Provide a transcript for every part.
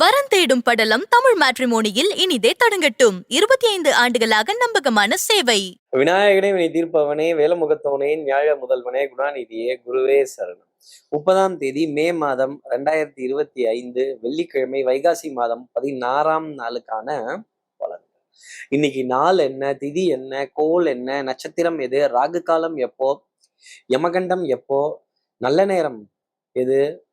வரன் தேடும் படலம் தமிழ் மேட்ரிமோனியில் இனிதே தொடங்கட்டும். இருபத்தி ஐந்து ஆண்டுகளாக நம்பகமான சேவை. விநாயகனே வினை தீர்ப்பவனே வேலமுகத்தவனே ஞாழ முதல்வனே குணாநிதியே குருவே சரணம். முப்பதாம் தேதி மே மாதம் ரெண்டாயிரத்தி இருபத்தி ஐந்து வெள்ளிக்கிழமை வைகாசி மாதம் பதினாறாம் நாளுக்கான பலன் இன்னைக்கு நாள் என்ன திதி என்ன கோல் என்ன நட்சத்திரம் எது ராகு காலம் எப்போ யமகண்டம் எப்போ நல்ல நேரம் எது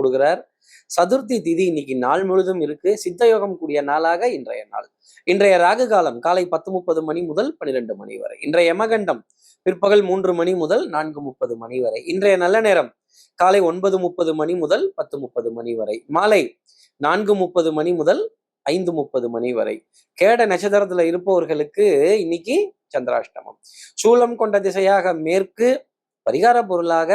கொடுக்குறார். சதுர்த்தி திதி இன்னைக்கு நாள் முழுதும் இருக்கு. சித்த யோகம் கூடிய நாளாக இன்றைய நாள். இன்றைய ராகு காலம் காலை பத்து முப்பது மணி முதல் பன்னிரெண்டு மணி வரை. இன்றைய யமகண்டம் பிற்பகல் மூன்று மணி முதல் நான்கு முப்பது மணி வரை. இன்றைய நல்ல நேரம் காலை ஒன்பது முப்பது மணி முதல் பத்து முப்பது மணி வரை. மாலை நான்கு முப்பது மணி முதல் ஐந்து முப்பது மணி வரை. கேட நட்சத்திரத்துல இருப்பவர்களுக்கு இன்னைக்கு சந்திராஷ்டமம். சூலம் கொண்ட திசையாக மேற்கு பரிகார பொருளாக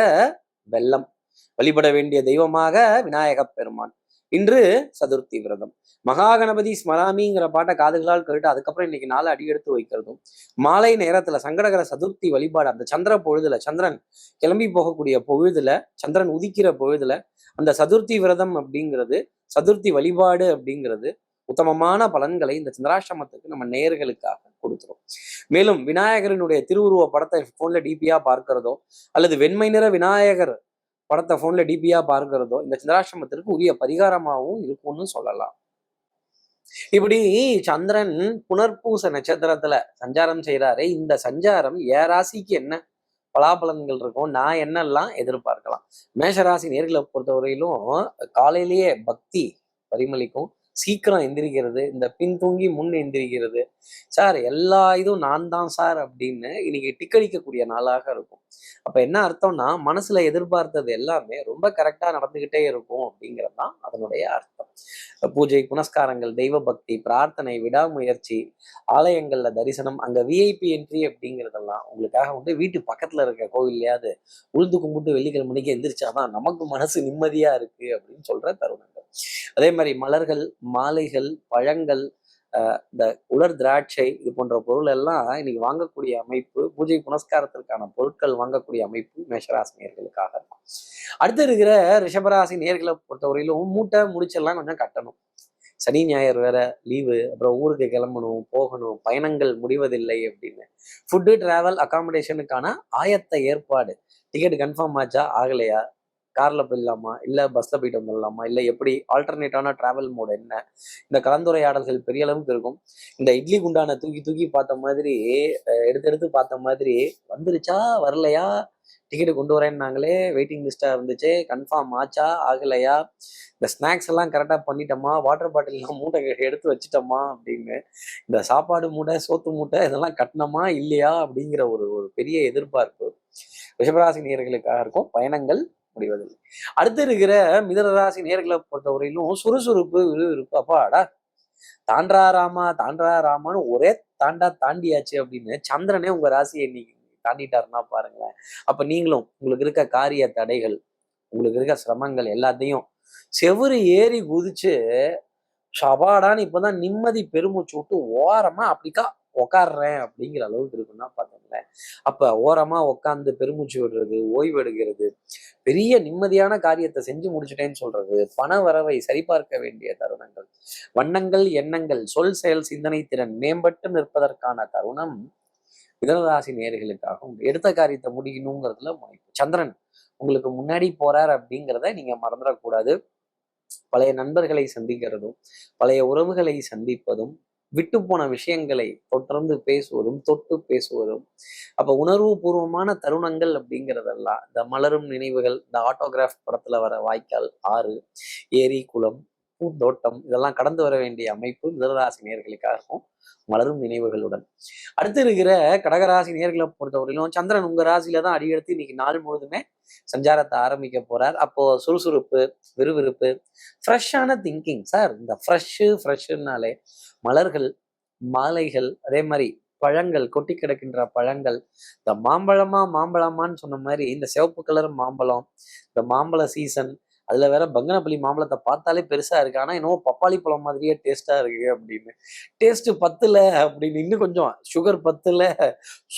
வெள்ளம். வழிபட வேண்டிய தெய்வமாக விநாயக பெருமான். இன்று சதுர்த்தி விரதம். மகாகணபதி ஸ்மராமிங்கிற பாட்டை காதுகளால் கேட்டு அதுக்கப்புறம் இன்னைக்கு நாளை அடி எடுத்து வைக்கிறதும் மாலை நேரத்துல சங்கடகர சதுர்த்தி வழிபாடு அந்த சந்திர பொழுதுல சந்திரன் கிளம்பி போகக்கூடிய பொழுதுல சந்திரன் உதிக்கிற பொழுதுல அந்த சதுர்த்தி விரதம் அப்படிங்கிறது சதுர்த்தி வழிபாடு அப்படிங்கிறது உத்தமமான பலன்களை இந்த சந்திராசிரமத்துக்கு நம்ம நேர்களுக்காக கொடுத்துரும். மேலும் விநாயகரினுடைய திருவுருவ படத்தை போன்ல டிபியா பார்க்கிறதோ அல்லது வெண்மை நிற விநாயகர் படத்தை ஃபோனில் டிபியா பார்க்கிறதோ இந்த சந்திராசிரமத்திற்கு உரிய பரிகாரமாகவும் இருக்கும்னு சொல்லலாம். இப்படி சந்திரன் புனர்பூச நட்சத்திரத்துல சஞ்சாரம் செய்யறாரு இந்த சஞ்சாரம் ஏ ராசிக்கு என்ன பலாபலன்கள் இருக்கும் நான் என்னெல்லாம் எதிர்பார்க்கலாம்? மேஷராசி நேர்களை பொறுத்தவரையிலும் காலையிலேயே பக்தி பரிமளிக்கும். சீக்கிரம் எந்திரிக்கிறது இந்த பின் தூங்கி முன் எந்திரிக்கிறது. சார் எல்லா இதுவும் நான் தான் சார் அப்படின்னு இன்னைக்கு டிக்கடிக்கக்கூடிய நாளாக இருக்கும். அப்ப என்ன அர்த்தம்னா மனசுல எதிர்பார்த்தது எல்லாமே ரொம்ப கரெக்டா நடந்துகிட்டே இருக்கும் அப்படிங்கிறது தான் அதனுடைய அர்த்தம். பூஜை புனஸ்காரங்கள் தெய்வ பக்தி பிரார்த்தனை விடாமுயற்சி ஆலயங்கள்ல தரிசனம் அங்க விஐபி என்ட்ரி அப்படிங்கிறதெல்லாம் உங்களுக்காக வந்து வீட்டு பக்கத்துல இருக்க கோவில்லையாவது உழுது கும்பிட்டு வெள்ளிக்கிழமைக்கு எந்திரிச்சாதான் நமக்கு மனசு நிம்மதியா இருக்கு அப்படின்னு சொல்ற தருணங்கள். அதே மாதிரி மலர்கள் மாலைகள் பழங்கள் இந்த உலர் திராட்சை இது போன்ற பொருள் எல்லாம் இன்னைக்கு வாங்கக்கூடிய அமைப்பு பூஜை புனஸ்காரத்திற்கான பொருட்கள் வாங்கக்கூடிய அமைப்பு மேஷராசி நேர்களுக்காக இருக்கும். அடுத்து இருக்கிற ரிஷபராசி நேர்களை பொறுத்தவரையிலும் மூட்டை முடிச்செல்லாம் கொஞ்சம் கட்டணும். சனி ஞாயிறு வேற லீவு அப்புறம் ஊருக்கு கிளம்பணும் போகணும் பயணங்கள் முடிவதில்லை அப்படின்னு. ஃபுட்டு டிராவல் அகாமடேஷனுக்கான ஆயத்த ஏற்பாடு. டிக்கெட் கன்ஃபார்ம் ஆச்சா ஆகலையா? கார்ல போயிடலாமா? இல்ல பஸ்ல போயிட்டு வந்துடலாமா? இல்லை எப்படி ஆல்டர்னேட்டான டிராவல் மோட் என்ன? இந்த கலந்துரையாடல்கள் பெரிய அளவுக்கு இருக்கும். இந்த இட்லி குண்டான தூக்கி தூக்கி பார்த்த மாதிரி எடுத்து எடுத்து பார்த்த மாதிரி வந்துருச்சா? வரலையா? டிக்கெட்டு கொண்டு வரேன்னாங்களே வெயிட்டிங் லிஸ்ட்டாக இருந்துச்சு. கன்ஃபார்ம் ஆச்சா? ஆகலையா? இந்த ஸ்நாக்ஸ் எல்லாம் கரெக்டாக பண்ணிட்டோமா? வாட்டர் பாட்டில்லாம் மூட்டை எடுத்து வச்சுட்டோமா? அப்படின்னு. இந்த சாப்பாடு மூட்டை சோத்து மூட்டை இதெல்லாம் கட்டணமா இல்லையா? அப்படிங்கிற ஒரு ஒரு பெரிய எதிர்பார்ப்பு. ரிஷபராசி நேர்களுக்காக இருக்கும். பயணங்கள் முடிவதில்லை. அடுத்து இருக்கிற மிதனராசி நேர்களை பொறுத்தவரையிலும் சுறுசுறுப்பு விறுவிறுப்பு. அப்பாடா! தாண்டா ராமா தாண்டா ராமான்னு ஒரே தாண்டா தாண்டியாச்சு அப்படின்னு சந்திரனே உங்க ராசியை இன்னைக்கு தாண்டிட்டாருன்னா பாருங்களேன். அப்ப நீங்களும் உங்களுக்கு இருக்க காரிய தடைகள் உங்களுக்கு இருக்க சிரமங்கள் எல்லாத்தையும் செவ்வறு ஏறி குதிச்சு ஷபாடான்னு இப்பதான் நிம்மதி பெருமூச்சு விட்டு ஓரமா அப்படிக்கா உக்காடுறேன் அப்படிங்கிற அளவுக்கு இருக்குன்னா பாத்தீங்களேன் அப்ப ஓரமா உட்காந்து பெருமூச்சு விடுறது ஓய்வு எடுக்கிறது பெரிய நிம்மதியான காரியத்தை செஞ்சு முடிச்சுட்டேன்னு சொல்றது பண வரவை சரிபார்க்க வேண்டிய தருணங்கள் வண்ணங்கள் எண்ணங்கள் சொல் செயல் சிந்தனை திறன் மேம்பட்டு நிற்பதற்கான தருணம் மிதனராசி நேர்களுக்காகவும் எடுத்த காரியத்தை முடிக்கணுங்கிறதுல முனைப்பு. சந்திரன் உங்களுக்கு முன்னாடி போறார் அப்படிங்கிறத நீங்க மறந்துடக்கூடாது. பழைய நண்பர்களை சந்திக்கிறதும் பழைய உறவுகளை சந்திப்பதும் விட்டு போன விஷயங்களை தொடர்ந்து பேசுவதும் தொட்டு பேசுவதும் அப்ப உணர்வு பூர்வமான தருணங்கள் அப்படிங்கிறதெல்லாம் இந்த மலரும் நினைவுகள் இந்த ஆட்டோகிராஃப் படத்துல வர வாய்க்கால் ஆறு ஏரி குளம் பூந்தோட்டம் இதெல்லாம் கடந்து வர வேண்டிய அமைப்பு மிதனராசி நேர்களுக்காகவும் மலரும் நினைவுகளுடன். அடுத்து இருக்கிற கடகராசி நேர்களை பொறுத்தவரையிலும் சந்திரன் உங்க ராசியில தான் அடியெடுத்து இன்னைக்கு நாள் முழுதுமே சஞ்சாரத்தை ஆரம்பிக்க போறார். அப்போ சுறுசுறுப்பு விறுவிறுப்பு ஃப்ரெஷ்ஷான திங்கிங் சார் இந்த ஃப்ரெஷ்ஷு ஃப்ரெஷ்ஷுனாலே மலர்கள் மாலைகள் அதே மாதிரி பழங்கள் கொட்டி கிடக்கின்ற பழங்கள் இந்த மாம்பழமா மாம்பழமான்னு சொன்ன மாதிரி இந்த சிவப்பு கலர் மாம்பழம் இந்த மாம்பழ சீசன் அதுல வேற பங்கனப்பள்ளி மாம்பழத்தை பார்த்தாலே பெருசா இருக்கு. ஆனா என்னவோ பப்பாளி பழம் மாதிரியே டேஸ்டா இருக்கு அப்படின்னு. டேஸ்ட் பத்துல அப்படின்னு இன்னும் கொஞ்சம் சுகர் பத்துல.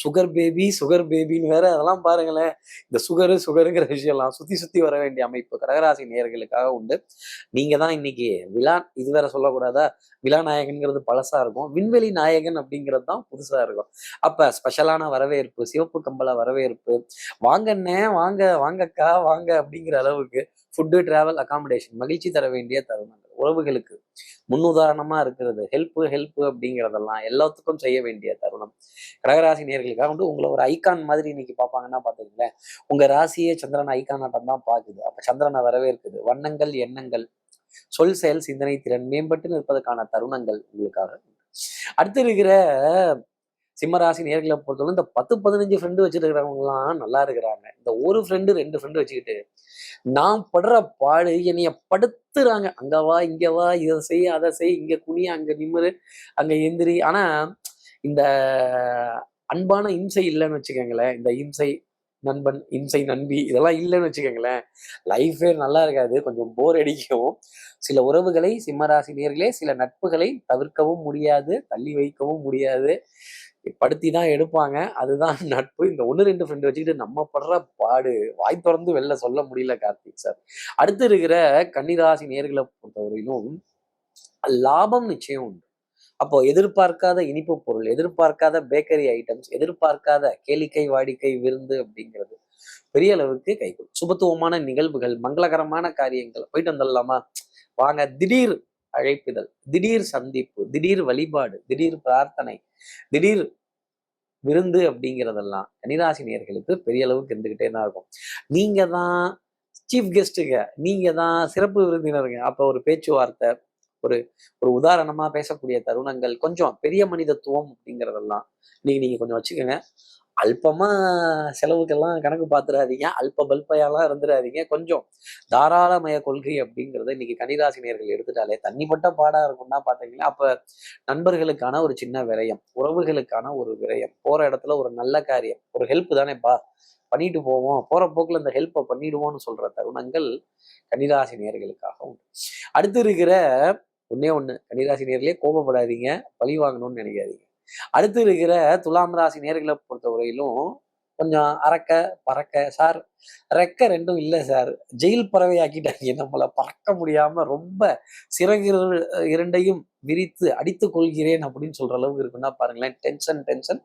சுகர் பேபி சுகர் பேபின்னு வேற அதெல்லாம் பாருங்களேன். இந்த சுகரு சுகருங்கிற விஷயம்லாம் சுத்தி சுத்தி வர வேண்டிய அமைப்பு கடகராசி நேயர்களுக்காக உண்டு. நீங்க தான் இன்னைக்கு விழா இது வேற சொல்லக்கூடாதா? விழா நாயகன்கிறது பழசா இருக்கும். விண்வெளி நாயகன் அப்படிங்கிறது தான் புதுசா இருக்கும். அப்ப ஸ்பெஷலான வரவேற்பு சிவப்பு கம்பள வரவேற்பு வாங்கண்ணே வாங்க வாங்கக்கா வாங்க அப்படிங்கிற அளவுக்கு ஃபுட்டு டிராவல் அகாமடேஷன் மகிழ்ச்சி தர வேண்டிய தருணங்கள். உறவுகளுக்கு முன்னுதாரணமா இருக்கிறது. ஹெல்ப்பு ஹெல்ப்பு அப்படிங்கிறதெல்லாம் எல்லாத்துக்கும் செய்ய வேண்டிய தருணம். கடகராசி நேர்களுக்காக வந்து உங்களை ஒரு ஐகான் மாதிரி இன்னைக்கு பார்ப்பாங்கன்னா பார்த்துக்கங்களேன். உங்க ராசியே சந்திரன் ஐகான் தான் பார்க்குது. அப்போ சந்திரனை வரவேற்குது. வண்ணங்கள் எண்ணங்கள் சொல் செயல் சிந்தனை திறன் மேம்பட்டு நிற்பதற்கான தருணங்கள் உங்களுக்காக. அடுத்து இருக்கிற சிம்மராசி நேர்களை பொறுத்தவரை இந்த பத்து பதினஞ்சு ஃப்ரெண்டு வச்சுருக்கிறவங்களாம் நல்லா இருக்கிறாங்க. இந்த ஒரு ஃப்ரெண்டு ரெண்டு ஃப்ரெண்டு வச்சுக்கிட்டு நான் படுற பாடு என்னைய படுத்துறாங்க. அங்க வா இங்க வா இதை செய் அதை செய் இங்க குனி அங்க நிம்மரு அங்க எந்திரி. ஆனா இந்த அன்பான இம்சை இல்லைன்னு வச்சுக்கோங்களேன். இந்த இம்சை நண்பன் இம்சை நண்பி இதெல்லாம் இல்லைன்னு வச்சுக்கோங்களேன். லைஃபே நல்லா இருக்காது. கொஞ்சம் போர் அடிக்கும். சில உறவுகளை சிம்மராசி நேர்களே சில நட்புகளை தவிர்க்கவும் முடியாது தள்ளி வைக்கவும் முடியாது. படுத்தி தான் எடுப்பாங்க. அதுதான் நட்பு. இந்த ஒன்று ரெண்டு ஃப்ரெண்டு வச்சுக்கிட்டு நம்ம படுற பாடு வாய் திறந்து வெளில சொல்ல முடியல கார்த்திக் சார் அடுத்து இருக்கிற கன்னிராசி நேர்களை பொறுத்தவரையிலும் லாபம் நிச்சயம் உண்டு. அப்போ எதிர்பார்க்காத இனிப்பு பொருள் எதிர்பார்க்காத பேக்கரி ஐட்டம்ஸ் எதிர்பார்க்காத கேளிக்கை வாடிக்கை விருந்து அப்படிங்கிறது பெரிய அளவுக்கு கைகூடும். சுபத்துவமான நிகழ்வுகள் மங்களகரமான காரியங்கள் போயிட்டு வந்துடலாமா? வாங்க திடீர் அழைப்பிதழ் திடீர் சந்திப்பு திடீர் வழிபாடு திடீர் பிரார்த்தனை திடீர் விருந்து அப்படிங்கிறதெல்லாம் கன்னிராசி நேர்களுக்கு பெரிய அளவுக்கு இருந்துக்கிட்டே தான் இருக்கும். நீங்க தான் சீஃப் கெஸ்ட்டுங்க நீங்க தான் சிறப்பு விருந்தினருங்க. அப்போ ஒரு பேச்சுவார்த்தை ஒரு ஒரு உதாரணமா பேசக்கூடிய தருணங்கள் கொஞ்சம் பெரிய மனிதத்துவம் அப்படிங்கிறதெல்லாம் நீங்க நீங்க கொஞ்சம் வச்சுக்கோங்க. அல்பமா செலவுக்கெல்லாம் கணக்கு பார்த்துடாதீங்க அல்ப பல்பையெல்லாம் இருந்துடாதீங்க கொஞ்சம் தாராளமய கொள்கை அப்படிங்கிறத இன்னைக்கு கன்னிராசி எடுத்துட்டாலே தண்ணிப்பட்ட பாடா இருக்கும்னா பார்த்தீங்கன்னா அப்ப நண்பர்களுக்கான ஒரு சின்ன விரயம் உறவுகளுக்கான ஒரு விரயம் போற இடத்துல ஒரு நல்ல காரியம் ஒரு ஹெல்ப் தானேப்பா. பண்ணிட்டு போவோம். போற போக்குல இந்த ஹெல்ப்பை பண்ணிடுவோம்னு சொல்ற தருணங்கள் கன்னிராசி நேர்களுக்காக உண்டு. அடுத்து இருக்கிற ஒன்னே ஒன்று கன்னிராசி நேர்களே கோபப்படாதீங்க. பழி வாங்கணும்னு நினைக்காதீங்க. அடுத்து இருக்கிற துலாம் ராசி நேர்களை பொறுத்தவரையிலும் கொஞ்சம் அறக்க பறக்க. சார் ரெக்க ரெண்டும் இல்லை சார். ஜெயில் பறவை ஆக்கிட்டாங்க நம்மளை பறக்க முடியாம ரொம்ப சிறகு இரண்டையும் விரித்து அடித்து கொள்கிறேன் அப்படின்னு சொல்ற அளவுக்கு இருக்குன்னா பாருங்களேன் டென்ஷன் டென்ஷன்.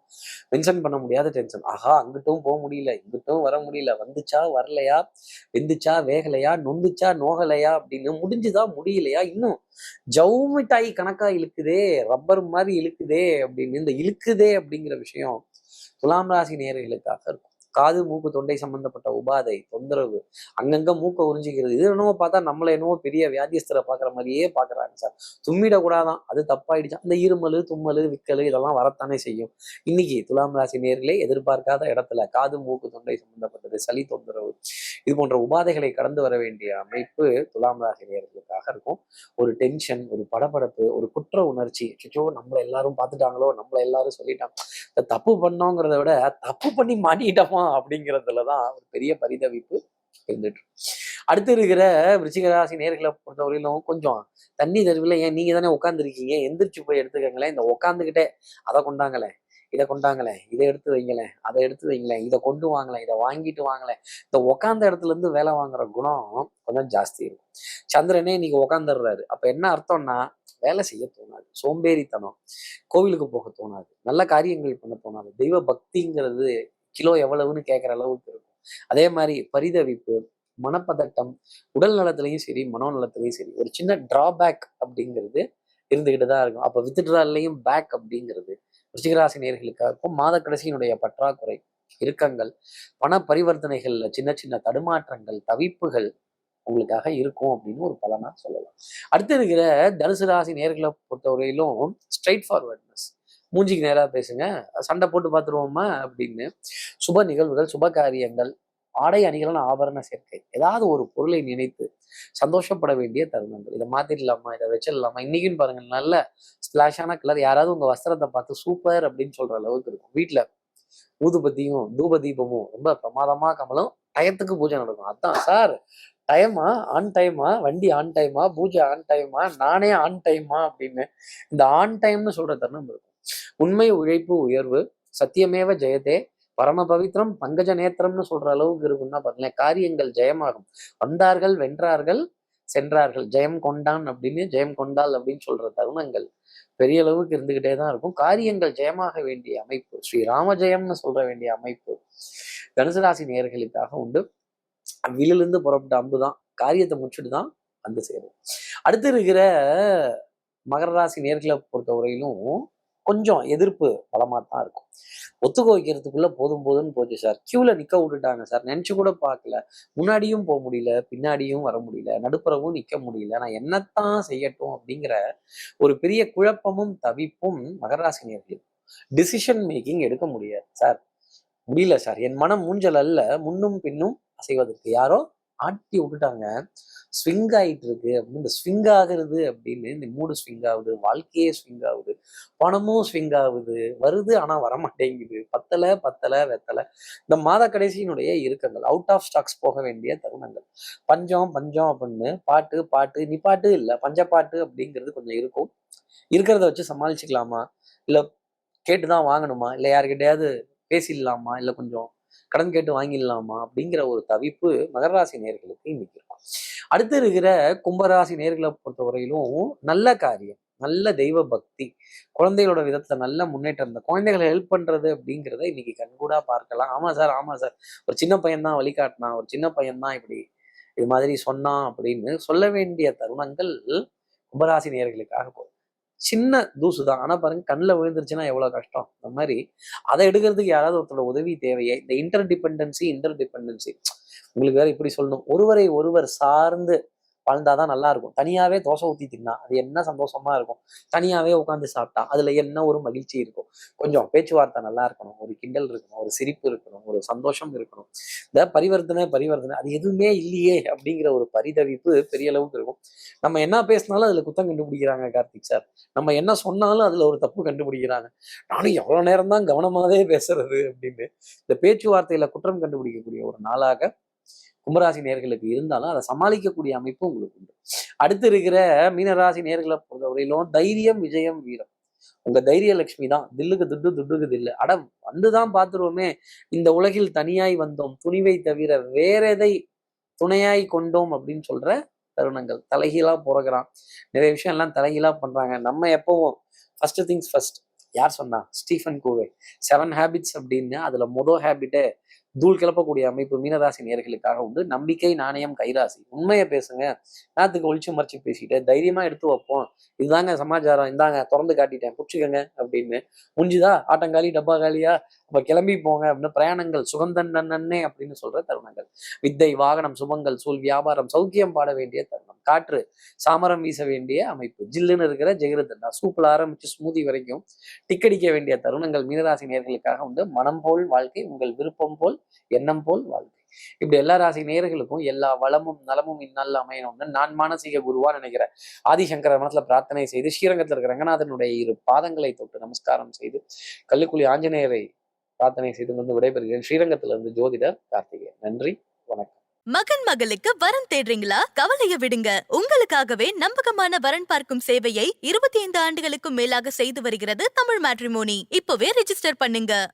மென்ஷன் பண்ண முடியாத டென்ஷன். ஆஹா அங்கிட்டும் போக முடியல இங்கிட்டும் வர முடியல. வந்துச்சா வரலையா? வெந்துச்சா வேகலையா? நொந்துச்சா நோகலையா? அப்படின்னு முடிஞ்சுதா முடியலையா? இன்னும் ஜவு மிட்டாய் கணக்கா இழுக்குதே ரப்பர் மாதிரி இழுக்குதே அப்படின்னு இந்த இழுக்குதே அப்படிங்கிற விஷயம் துலாம் ராசி நேர்களுக்காக இருக்கும். காது மூக்கு தொண்டை சம்பந்தப்பட்ட உபாதை தொந்தரவு அங்கங்க மூக்க உறிஞ்சிக்கிறது. இது என்னவோ பார்த்தா நம்மள என்னவோ பெரிய வியாதியஸ்தரை பாக்குற மாதிரியே பாக்குறாங்க சார். தும்மிடக்கூடாதான். அது தப்பாயிடுச்சு. அந்த இருமல் தும்மல் விக்கல் இதெல்லாம் வரத்தானே செய்யும். இன்னைக்கு துலாம் ராசி நேர்களே எதிர்பார்க்காத இடத்துல காது மூக்கு தொண்டை சம்பந்தப்பட்டது சளி தொந்தரவு இது போன்ற உபாதைகளை கடந்து வர வேண்டிய அமைப்பு துலாம் ராசி நேர்களுக்காக இருக்கும். ஒரு டென்ஷன் ஒரு படபடப்பு ஒரு குற்ற உணர்ச்சி. அச்சோ நம்மள எல்லாரும் பார்த்துட்டாங்களோ நம்மள எல்லாரும் சொல்லிட்டாங்க. தப்பு பண்ணோங்கிறத விட தப்பு பண்ணி மாட்டிக்கிட்டோமா? அப்படிங்கிறதுலதான் ஒரு பெரிய பரிதவிப்பு இருந்துட்டு அடுத்து இருக்கிற விருச்சிகராசி நேர்களை பொறுத்தவரையிலும் கொஞ்சம் தண்ணி தெருவில் ஏன் நீங்க தானே உட்காந்துருக்கீங்க எந்திரிச்சு போய் எடுத்துக்கங்களேன். இந்த உட்காந்துக்கிட்டே அதை கொண்டாங்களே இதை கொண்டாங்களேன் இதை எடுத்து வைங்களேன் அதை எடுத்து வைங்களேன் இதை கொண்டு வாங்கலை இதை வாங்கிட்டு வாங்கலை இந்த உட்காந்த இடத்துல இருந்து வேலை வாங்குற குணம் கொஞ்சம் ஜாஸ்தி இருக்கும். சந்திரனே இன்னைக்கு உட்காந்துடுறாரு அப்ப என்ன அர்த்தம்னா வேலை செய்ய தோணாது சோம்பேறித்தனம் கோவிலுக்கு போக தோணாது நல்ல காரியங்கள் பண்ண தோணாது. தெய்வ பக்திங்கிறது கிலோ எவ்வளவுன்னு கேட்குற அளவுக்கு இருக்கும். அதே மாதிரி பரிதவிப்பு மனப்பதட்டம் உடல் நலத்திலையும் சரி மனோநலத்திலையும் சரி ஒரு சின்ன டிராபேக் அப்படிங்கிறது இருந்துகிட்டு தான் இருக்கும். அப்போ வித்ட்ராலையும் பேக் அப்படிங்கிறது ரிஷிகராசி நேர்களுக்காகவும் மாத கடைசியினுடைய பற்றாக்குறை இறுக்கங்கள் பண பரிவர்த்தனைகளில் சின்ன சின்ன தடுமாற்றங்கள் தவிப்புகள் உங்களுக்காக இருக்கும் அப்படின்னு ஒரு பலனாக சொல்லலாம். அடுத்து இருக்கிற தனுசு ராசி நேர்களை பொறுத்தவரையிலும் ஸ்ட்ரைட் ஃபார்வர்ட்னஸ் மூஞ்சிக்கு நேராக பேசுங்க. சண்டை போட்டு பார்த்துருவோமா அப்படின்னு. சுப நிகழ்வுகள் சுப காரியங்கள் ஆடை அணிகளான ஆபரண சேர்க்கை ஏதாவது ஒரு பொருளை நினைத்து சந்தோஷப்பட வேண்டிய தருணங்கள். இதை மாத்திடலாமா இதை வச்சிடலாமா? இன்னைக்குன்னு பாருங்க நல்ல ஸ்பிளாஷான கலர் யாராவது உங்க வஸ்திரத்தை பார்த்து சூப்பர் அப்படின்னு சொல்ற அளவுக்கு இருக்கும். வீட்டில் ஊதுபத்தியும் தூப தீபமும் ரொம்ப பிரமாதமா கமலும் டயத்துக்கு பூஜை நடக்கும். அதான் சார் டைமா ஆன் டைமா வண்டி ஆன் டைமா பூஜை ஆன் டைமா நானே ஆன் டைமா அப்படின்னு இந்த ஆன் டைம்னு சொல்ற தருணம் இருக்கும். உண்மை உழைப்பு உயர்வு சத்தியமேவ ஜெயதே பரம பவித்ரம் பங்கஜ நேத்திரம்னு சொல்ற அளவுக்கு இருக்குன்னா பாத்தீங்களா காரியங்கள் ஜெயமாகும். வந்தார்கள் வென்றார்கள் சென்றார்கள். ஜெயம் கொண்டான் அப்படின்னு ஜெயம் கொண்டாள் அப்படின்னு சொல்ற தருணங்கள் பெரிய அளவுக்கு இருந்துகிட்டே தான் இருக்கும். காரியங்கள் ஜெயமாக வேண்டிய அமைப்பு ஸ்ரீ ராம ஜெயம்னு சொல்ற வேண்டிய அமைப்பு தனுசு ராசி நேர்களுக்காக உண்டு. வீலிலிருந்து புறப்பட்ட அம்பு தான். காரியத்தை முடிச்சுட்டு தான் வந்து சேரும். அடுத்து இருக்கிற மகர ராசி நேர்களை பொறுத்தவரையிலும் கொஞ்சம் எதிர்ப்பு பலமா தான் இருக்கும். ஒத்துக்க வைக்கிறதுக்குள்ள போதும் போதும்னு போச்சு சார். க்யூவில் நிக்க விட்டுட்டாங்க சார். நினைச்சு கூட பார்க்கல. முன்னாடியும் போக முடியல பின்னாடியும் வர முடியல நடுப்புறவும் நிக்க முடியல. நான் என்னத்தான் செய்யட்டும் அப்படிங்கிற ஒரு பெரிய குழப்பமும் தவிப்பும் மகராசினியர்களுக்கு டிசிஷன் மேக்கிங் எடுக்க முடியாது சார். முடியல சார். என் மனம் மூஞ்சல் அல்ல. முன்னும் பின்னும் அசைவதற்கு. யாரோ ஆட்டி விட்டுட்டாங்க. ஸ்விங் ஆயிட்டு இருக்கு அப்படின்னு இந்த ஸ்விங் ஆகுறது அப்படின்னு இந்த மூடு ஸ்விங் ஆகுது வாழ்க்கையே ஸ்விங் ஆகுது பணமும் ஸ்விங் ஆகுது வருது ஆனால் வரமாட்டேங்குது பத்தலை பத்தலை வெத்தலை. இந்த மாத கடைசியினுடைய இறுக்கங்கள் அவுட் ஆஃப் ஸ்டாக்ஸ் போக வேண்டிய தருணங்கள். பஞ்சம் பஞ்சம் அப்படின்னு பாட்டு பாட்டு நீ பாட்டு இல்லை பஞ்சப்பாட்டு அப்படிங்கிறது கொஞ்சம் இருக்கும். இருக்கிறத வச்சு சமாளிச்சுக்கலாமா? இல்லை கேட்டு தான் வாங்கணுமா? இல்லை யாருக்கிட்டையாவது பேசிடலாமா? இல்லை கொஞ்சம் கடன் கேட்டு வாங்கிடலாமா அப்படிங்கிற ஒரு தவிப்பு மகராசி நேர்களுக்கு இன்னைக்கு இருக்கும். அடுத்து இருக்கிற கும்பராசி நேர்களை பொறுத்தவரையிலும் நல்ல காரியம் நல்ல தெய்வ பக்தி குழந்தைகளோட விதத்துல நல்ல முன்னேற்றம் இந்த குழந்தைகளை ஹெல்ப் பண்றது அப்படிங்கிறத இன்னைக்கு கண்கூடா பார்க்கலாம். ஆமா சார் ஆமா சார். ஒரு சின்ன பையன் தான் ஒரு சின்ன பையன் தான் இப்படி இது மாதிரி சொன்னான் அப்படின்னு சொல்ல வேண்டிய தருணங்கள் கும்பராசி நேர்களுக்காக போகும் சின்ன தூசு தான். ஆனால் பாருங்க கண்ணில் விழுந்துருச்சுன்னா எவ்வளோ கஷ்டம்? அந்த மாதிரி அதை எடுக்கிறதுக்கு யாராவது ஒருத்தரோட உதவி தேவையே. இந்த இன்டர் டிபெண்டன்சி இன்டர் டிபெண்டன்சி உங்களுக்கு வேற இப்படி சொல்லணும். ஒருவரை ஒருவர் சார்ந்து வாழ்ந்தாதான் நல்லா இருக்கும் தனியாவே தோசை ஊத்தி தின்னா அது என்ன சந்தோஷமா இருக்கும். தனியாவே உட்காந்து சாப்பிட்டா அதுல என்ன ஒரு மகிழ்ச்சி இருக்கும். கொஞ்சம் பேச்சுவார்த்தை நல்லா இருக்கணும். ஒரு கிண்டல் இருக்கணும் ஒரு சிரிப்பு இருக்கணும் ஒரு சந்தோஷம் இருக்கணும். இந்த பரிவர்த்தனை பரிவர்த்தனை அது எதுவுமே இல்லையே அப்படிங்கிற ஒரு பரிதவிப்பு பெரிய அளவுக்கு இருக்கும். நம்ம என்ன பேசினாலும் அதுல குத்தம் கண்டுபிடிக்கிறாங்க கார்த்திக் சார். நம்ம என்ன சொன்னாலும் அதுல ஒரு தப்பு கண்டுபிடிக்கிறாங்க. நானும் எவ்வளவு நேரம் தான் கவனமாவே பேசுறது அப்படின்னு. இந்த பேச்சுவார்த்தையில குற்றம் கண்டுபிடிக்கக்கூடிய ஒரு நாளாக கும்பராசி நேர்களுக்கு இருந்தாலும் அதை சமாளிக்கக்கூடிய அமைப்பு உங்களுக்கு உண்டு. அடுத்து இருக்கிற மீனராசி நேர்களை பொறுத்தவரையிலும் தைரியம் விஜயம் வீரம். உங்க தைரிய லட்சுமி தான். தில்லுக்கு துட்டு துட்டுக்கு தில்லு. அட வந்துதான் பார்த்துருவோமே. இந்த உலகில் தனியாய் வந்தோம். துணிவை தவிர வேற எதை துணையாய் கொண்டோம் அப்படின்னு சொல்ற தருணங்கள். தலைகீழா போறகிறான் நிறைய விஷயம் எல்லாம் தலைகீழா பண்றாங்க. நம்ம எப்பவும் ஃபர்ஸ்ட் திங்ஸ் ஃபர்ஸ்ட் யார் சொன்னா? ஸ்டீஃபன் கோவே. செவன் ஹேபிட்ஸ் அப்படின்னு அதுல மொதல் ஹேபிட்டே தூள் கிளப்பக்கூடிய அமைப்பு மீனராசி நேர்களுக்காக உண்டு. நம்பிக்கை நாணயம் கைராசி. உண்மையை பேசுங்க. நாத்துக்கு ஒழிச்சு மறைச்சு பேசிட்டு தைரியமா எடுத்து வைப்போம். இதுதாங்க சமாச்சாரம். இந்தாங்க திறந்து காட்டிட்டேன். புடிச்சுக்கங்க அப்படின்னு. முடிஞ்சுதா? ஆட்டங்காலி டப்பா காலியா? அப்ப கிளம்பி போங்க அப்படின்னு பிரயாணங்கள். சுகந்தன் நன்னே அப்படின்னு சொல்ற தருணங்கள். வித்தை வாகனம் சுபங்கள் சூழ் வியாபாரம் சௌக்கியம் பாட வேண்டிய தருணம். காற்று சாமரம் வீச வேண்டிய அமைப்பு. ஜில்லுன்னு இருக்கிற ஜெகரதண்டா சூப்பில் ஆரம்பிச்சு ஸ்மூதி வரைக்கும் டிக்கடிக்க வேண்டிய தருணங்கள் மீனராசி நேர்களுக்காக உண்டு. மனம் போல் வாழ்க்கை உங்கள் விருப்பம் போல் எண்ணம் போல் வாழ்க்கை. இப்படி எல்லா ராசி நேர்களுக்கும் எல்லா வளமும் நலமும் இந்நாள் அமையணும்னு நான் மானசீக குருவா நினைக்கிறேன். ஆதிசங்கர மனத்துல பிரார்த்தனை செய்து ஸ்ரீரங்கத்தில் இருக்கிற ரங்கநாதனுடைய இரு பாதங்களை தொட்டு நமஸ்காரம் செய்து கல்லுக்குழி ஆஞ்சநேயரை பிரார்த்தனை செய்து வந்து விடைபெறுகிறேன். ஸ்ரீரங்கத்திலிருந்து ஜோதிடர் கார்த்திகேயன். நன்றி வணக்கம். மகன் மகளுக்கு வரன் தேடுறீங்களா? கவலைய விடுங்க. உங்களுக்காகவே நம்பகமான வரன் பார்க்கும் சேவையை இருபத்தி ஐந்து ஆண்டுகளுக்கும் மேலாக செய்து வருகிறது தமிழ் மேட்ரிமோனி. இப்பவே ரெஜிஸ்டர் பண்ணுங்க.